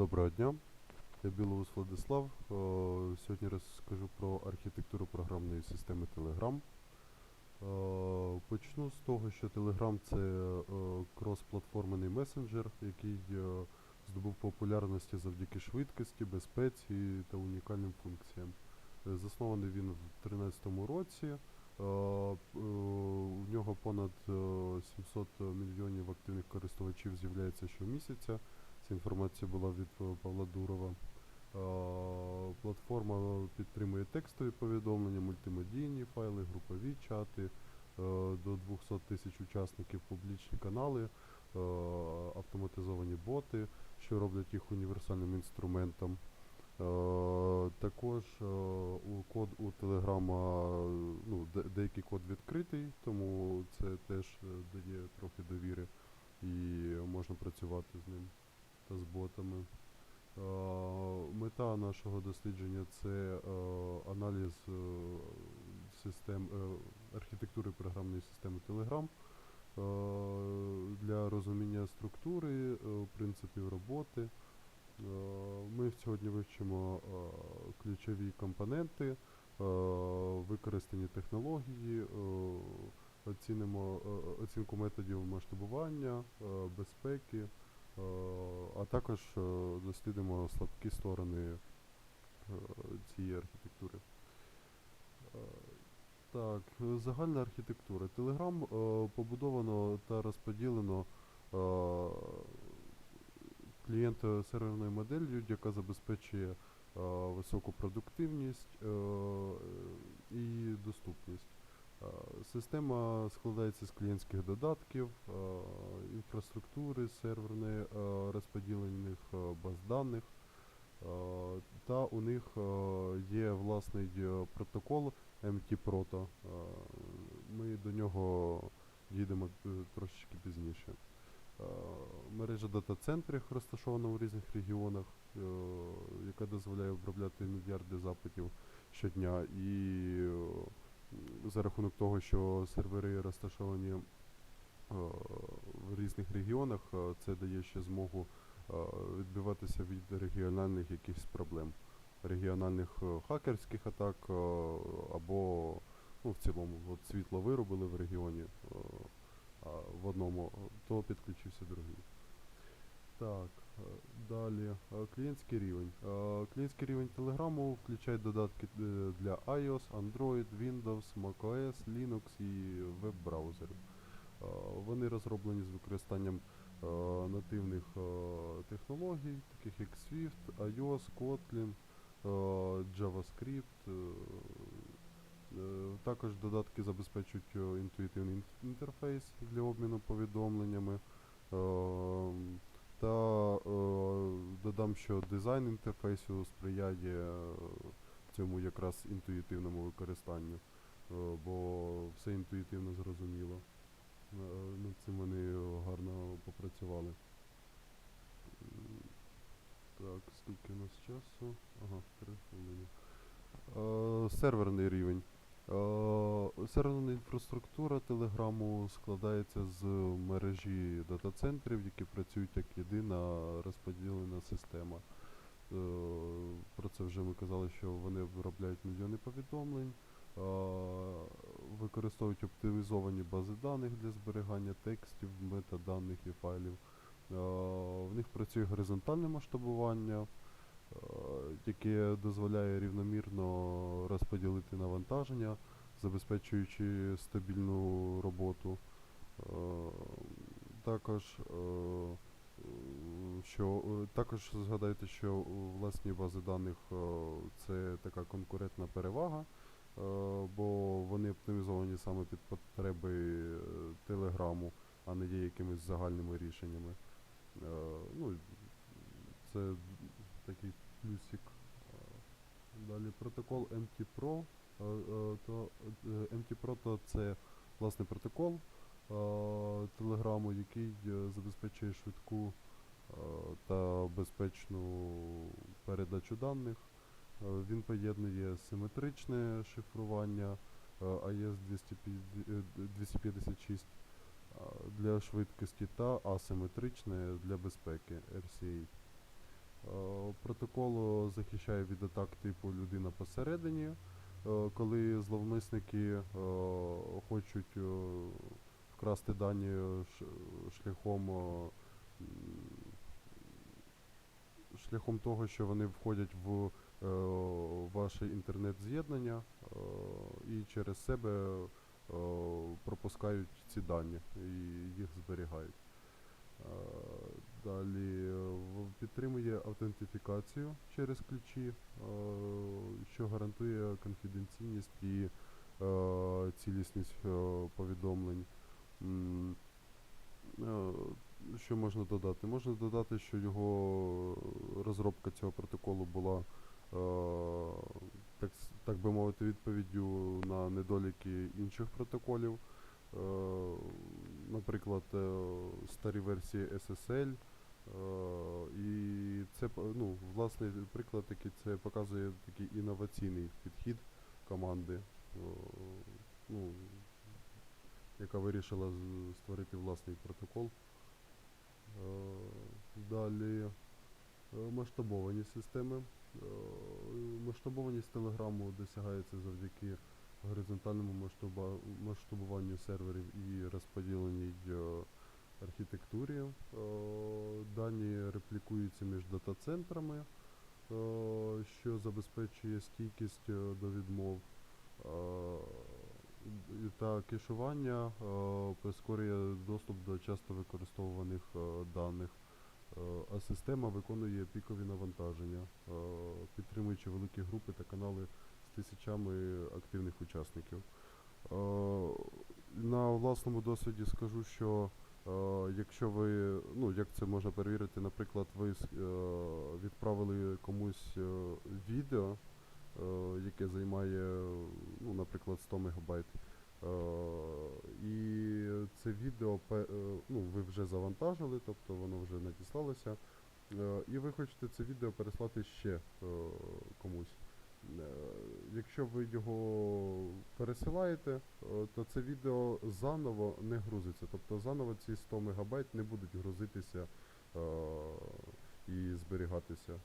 Доброго дня, я Білоус Владислав. Е, Сьогодні розкажу про архітектуру програмної системи Telegram. Е, Почну з того, що Telegram це е, крос-платформений месенджер, який здобув популярності завдяки швидкості, безпеці та унікальним функціям. Заснований він в 2013 році. У нього понад е, 700 мільйонів активних користувачів з'являється щомісяця. Ця інформація була від е, Павла Дурова. Е, Платформа підтримує текстові повідомлення, мультимедійні файли, групові чати, е, до 200 тисяч учасників публічні канали, автоматизовані боти, що роблять їх універсальним інструментом. Також код у Телеграма ну, деякий код відкритий, тому це теж дає трохи довіри і можна працювати з ним та з ботами. Е, Мета нашого дослідження це е, аналіз е, систем архітектури програмної системи Telegram для розуміння структури, принципів роботи. Ми сьогодні вивчимо ключові компоненти, використані технології, оцінимо оцінку методів масштабування, безпеки, а також е, дослідимо слабкі сторони е, цієї архітектури. Е, Так, е, загальна архітектура. Е, побудовано та розподілено е, клієнто-серверною моделлю, яка забезпечує е, високу продуктивність е, і доступність. Е, Система складається з клієнтських додатків, е, інфраструктури серверної, е, розподілених баз даних. Та у них є власний протокол MT-Proto. Ми до нього дійдемо трошечки пізніше. Мережа дата-центрів розташована в різних регіонах, яка дозволяє обробляти мільярди запитів щодня. І за рахунок того, що сервери розташовані е, в різних регіонах, е, це дає ще змогу е, відбиватися від регіональних якихось проблем, регіональних хакерських атак або ну, в цілому от світло виробили в регіоні. в одному, то підключився другий. Так, далі. е, Клієнтський рівень. Е, Клієнтський рівень Telegram включає додатки е, для iOS, Android, Windows, macOS, Linux і веб-браузерів. Вони розроблені з використанням нативних технологій, таких як Swift, iOS, Kotlin, JavaScript. Також додатки забезпечують інтуїтивний інтерфейс для обміну повідомленнями. Та е, додам, що дизайн інтерфейсу сприяє е, цьому якраз інтуїтивному використанню, е, бо все інтуїтивно зрозуміло. Е, Над цим вони гарно попрацювали. Так, скільки у нас часу? Ага, три хвилини. Серверний рівень. Е, серверна інфраструктура Телеграму складається з мережі дата-центрів, які працюють як єдина розподілена система. Е, про це вже ми казали, що вони виробляють мільйони повідомлень, е, використовують оптимізовані бази даних для зберігання текстів, метаданих і файлів. В них працює горизонтальне масштабування, яке дозволяє рівномірно розподілити навантаження, забезпечуючи стабільну роботу. Е, Також, е, що, е, також згадайте, що е, власні бази даних е, це така конкурентна перевага, е, бо вони оптимізовані саме під потреби е, Телеграму, а не є якимись загальними рішеннями. Е, ну, це такий плюсик. Е, Далі протокол MT Pro. Е, е, то, е, MT Pro то це власний протокол Телеграму, який забезпечує швидку та безпечну передачу даних. Він поєднує симетричне шифрування AES 256 для швидкості та асиметричне для безпеки RCA. Е, Протокол захищає від атак типу людина посередині, е, коли зловмисники е, хочуть вкрасти дані шляхом, шляхом того, що вони входять в ваше інтернет-з'єднання і через себе пропускають ці дані і їх зберігають. Далі е, підтримує аутентифікацію через ключі, е, що гарантує конфіденційність і е, цілісність повідомлень. Що можна додати? Можна додати, що його розробка цього протоколу була, так, так би мовити, відповіддю на недоліки інших протоколів. Наприклад, старі версії SSL. Е, І це п- ну, власний приклад такий, це показує такий інноваційний підхід команди, е, ну, яка вирішила створити власний протокол. Е, Далі е, масштабовані системи. Е, Масштабованість телеграму досягається завдяки горизонтальному масштабуванню серверів і розподіленій е, архітектурі. Е, Дані реплікуються між дата-центрами, е, що забезпечує стійкість е, до відмов. Та кешування прискорює доступ до часто використовуваних даних. А система виконує пікові навантаження, підтримуючи великі групи та канали з тисячами активних учасників. На власному досвіді скажу, що якщо ви, ну як це можна перевірити, наприклад, ви е, відправили комусь е, відео, е, яке займає, ну, наприклад, 100 мегабайт. Е, і це відео ну, ви вже завантажили, тобто воно вже надіслалося. І ви хочете це відео переслати ще комусь. Якщо ви його пересилаєте, е, то це відео заново не грузиться. Тобто заново ці 100 мегабайт не будуть грузитися е, і зберігатися. Е,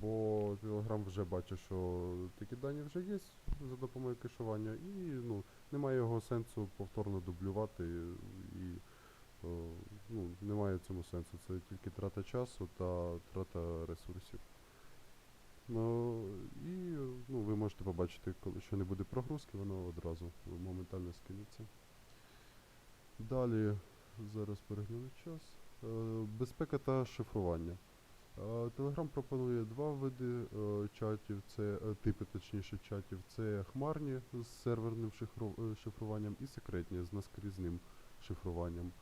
Бо Telegram вже бачить, що такі дані вже є за допомогою кешування, і ну, немає його сенсу повторно дублювати. І, ну, немає цьому сенсу. Це тільки трата часу та трата ресурсів. Ну, і ну, ви можете побачити, коли що не буде прогрузки, воно одразу моментально скинеться. Далі, зараз перегляну час. Е, безпека та шифрування. Telegram пропонує два види е, чатів, це е, типи точніше чатів. Це хмарні з серверним шифруванням і секретні з наскрізним шифруванням.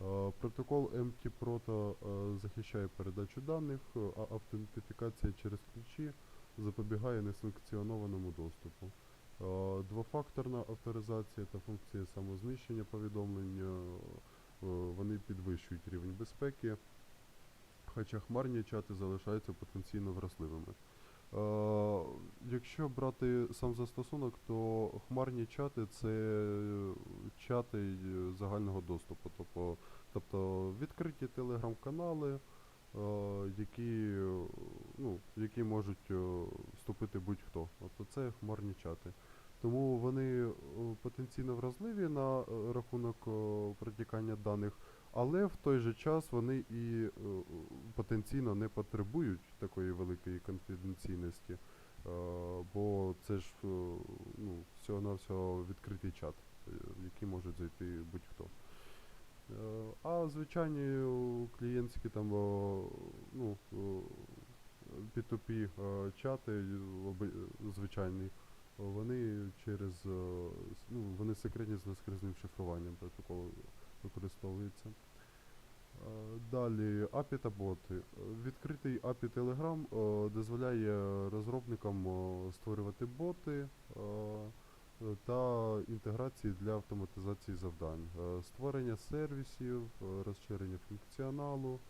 Е, Протокол MT-Proto е, захищає передачу даних, е, а автентифікація через ключі запобігає несанкціонованому доступу. Двофакторна авторизація та функція самознищення повідомлень вони підвищують рівень безпеки, хоча хмарні чати залишаються потенційно вразливими. Е, Якщо брати сам застосунок, то хмарні чати це е, чати е, загального доступу. Тобто, тобто відкриті телеграм-канали, які, ну, які можуть вступити будь-хто. Тобто це хмарні чати. Тому вони потенційно вразливі на рахунок протікання даних, але в той же час вони і е, потенційно не потребують такої великої конфіденційності. Е, бо це ж е, ну, всього-навсього відкритий чат, в який можуть зайти будь-хто. А звичайні клієнтські там ну, о, P2P е, чати, звичайні, вони через ну, вони секретні з наскрізним шифруванням протоколу використовуються. Е, Далі API та боти. Е, Відкритий API Telegram е, дозволяє розробникам створювати боти та інтеграції для автоматизації завдань, створення сервісів, розширення функціоналу.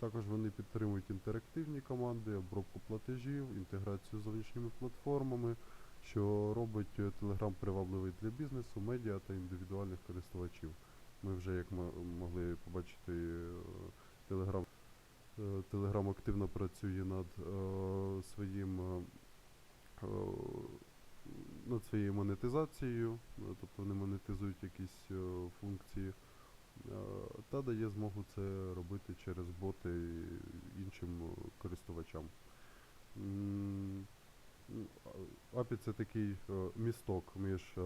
Також вони підтримують інтерактивні команди, обробку платежів, інтеграцію з зовнішніми платформами, що робить е, Telegram привабливий для бізнесу, медіа та індивідуальних користувачів. Ми вже, як ми могли побачити, е, Telegram Е, Telegram активно працює над своїм над своєю монетизацією, тобто вони монетизують якісь функції, та дає змогу це робити через боти іншим користувачам. API це такий е, місток між е,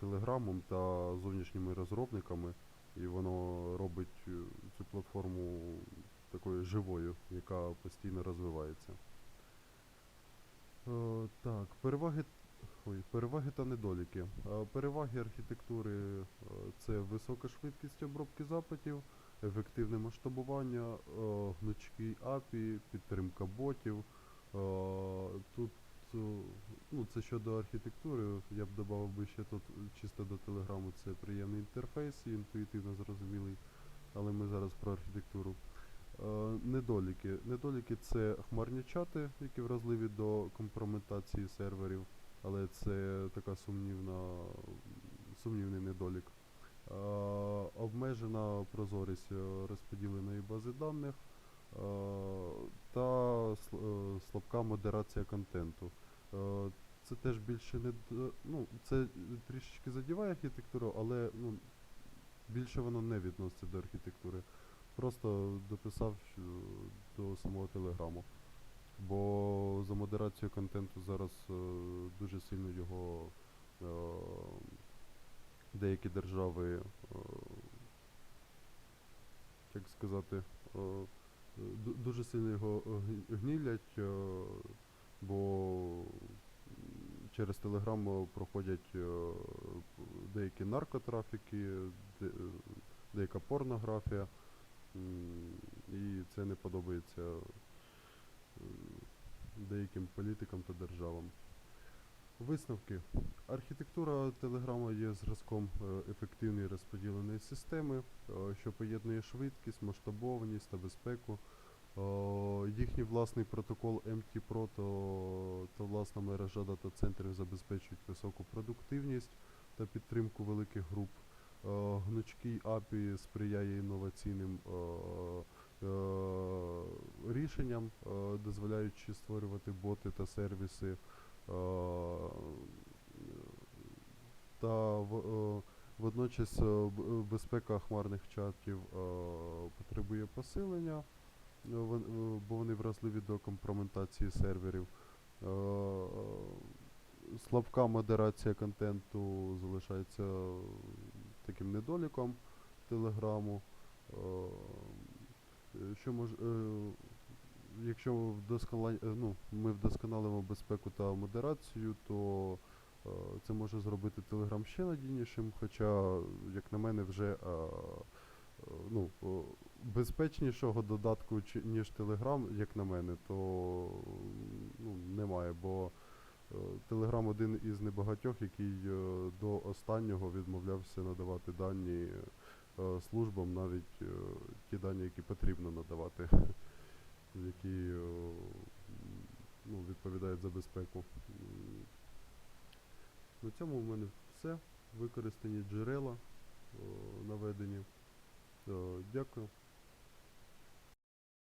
Телеграмом та зовнішніми розробниками, і воно робить е, цю платформу такою живою, яка постійно розвивається. Так, переваги, ой, переваги та недоліки. Переваги архітектури це висока швидкість обробки запитів, ефективне масштабування, гнучкий API, підтримка ботів. Тут е, ну, це щодо архітектури, я б додав би ще тут чисто до телеграму це приємний інтерфейс і інтуїтивно зрозумілий, але ми зараз про архітектуру. Е, недоліки. Недоліки це хмарні чати, які вразливі до компрометації серверів, але це така сумнівна, сумнівний недолік. Е, обмежена прозорість е, розподіленої бази даних е, та е, слабка модерація контенту. Е, це теж більше не ну, це трішечки задіває архітектуру, але ну, більше воно не відноситься до архітектури. Просто дописав до самого телеграму. Бо за модерацію контенту зараз е, дуже сильно його е, деякі держави, е, як сказати, е, дуже сильно його е, гнілять, е, бо через телеграму проходять е, деякі наркотрафіки, е, деяка порнографія. І це не подобається е, деяким політикам та державам. Висновки. Архітектура Телеграма є зразком ефективної розподіленої системи, що поєднує швидкість, масштабованість та безпеку. Е, Їхній власний протокол MT-Pro та, та власна мережа дата-центрів забезпечують високу продуктивність та підтримку великих груп. Е, Гнучкий API сприяє інноваційним е, рішенням, дозволяючи створювати боти та сервіси. Та водночас безпека хмарних чатів потребує посилення, бо вони вразливі до компрометації серверів. Е, Слабка модерація контенту залишається таким недоліком телеграму. Е, е, Що мож, е, якщо е, ну, ми вдосконалимо безпеку та модерацію, то е, це може зробити Telegram ще надійнішим, хоча, як на мене, вже е, е, ну, безпечнішого додатку, ніж Telegram, як на мене, то ну, немає, бо Telegram один із небагатьох, який е, до останнього відмовлявся надавати дані е, службам, навіть е, ті дані, які потрібно надавати, які ну, відповідають за безпеку. На цьому в мене все. Використані джерела наведені. Дякую.